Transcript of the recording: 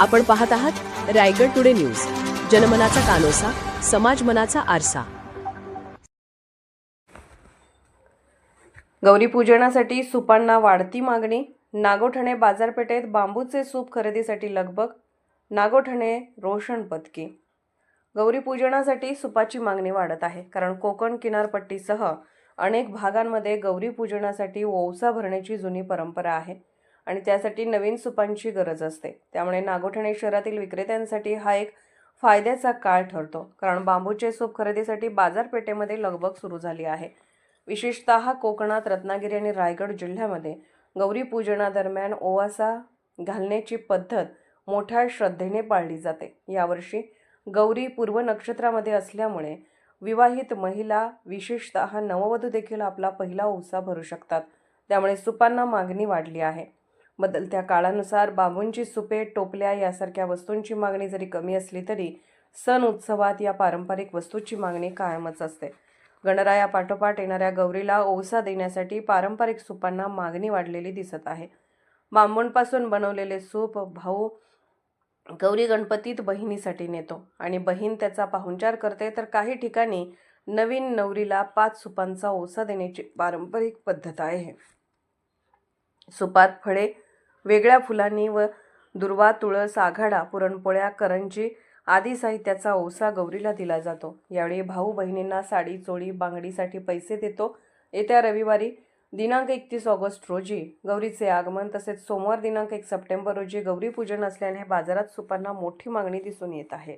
आपण पाहत आहात रायगड टुडे न्यूज. जनमनाचा कानोसा समाज मनाचा आरसा. गौरी पूजनासाठी सुपांना वाढती मागणी नागोठणे बाजारपेठेत बांबूचे सूप खरेदीसाठी लगबग नागोठणे रोशन पदकी गौरी पूजनासाठी सुपाची मागणी वाढत आहे कारण कोकण किनारपट्टीसह अनेक भागांमध्ये गौरी पूजनासाठी ओवसा भरण्याची जुनी परंपरा आहे. आणि त्यासाठी नवीन सुपांची गरज असते. त्यामुळे नागोठणे शहरातील विक्रेत्यांसाठी हा एक फायद्याचा काळ ठरतो. कारण बांबूचे सूप खरेदीसाठी बाजारपेठेमध्ये लगबग सुरू झाली आहे. विशेषतः कोकणात रत्नागिरी आणि रायगड जिल्ह्यामध्ये गौरी पूजनादरम्यान ओवासा घालण्याची पद्धत मोठ्या श्रद्धेने पाळली जाते. यावर्षी गौरी पूर्व नक्षत्रामध्ये असल्यामुळे विवाहित महिला विशेषतः नववधू देखील आपला पहिला ओसा भरू शकतात. त्यामुळे सुपांना मागणी वाढली आहे. बदलत्या काळानुसार बांबूंची सुपे टोपल्या यासारख्या वस्तूंची मागणी जरी कमी असली तरी सण उत्सवात या पारंपरिक वस्तूची मागणी कायमच असते. गणरायापाठोपाठ येणाऱ्या गौरीला ओवसा देण्यासाठी पारंपरिक सुपांना मागणी वाढलेली दिसत आहे. बांबूंपासून बनवलेले सूप भाऊ गौरी गणपतीत बहिणीसाठी नेतो आणि बहीण त्याचा पाहुणचार करते तर काही ठिकाणी नवीन नवरीला पाच सुपांचा ओसा देण्याची पारंपरिक पद्धत आहे. सुपात फळे वेगळ्या फुलांनी व दुर्वा तुळस आघाडा पुरणपोळ्या करंजी आदी साहित्याचा ओसा गौरीला दिला जातो. यावेळी भाऊ बहिणींना साडी चोळी बांगडीसाठी पैसे देतो. येत्या रविवारी दिनांक एकतीस ऑगस्ट रोजी गौरीचे आगमन तसेच सोमवार दिनांक एक सप्टेंबर रोजी गौरीपूजन असल्याने बाजारात सुपांना मोठी मागणी दिसून येत आहे.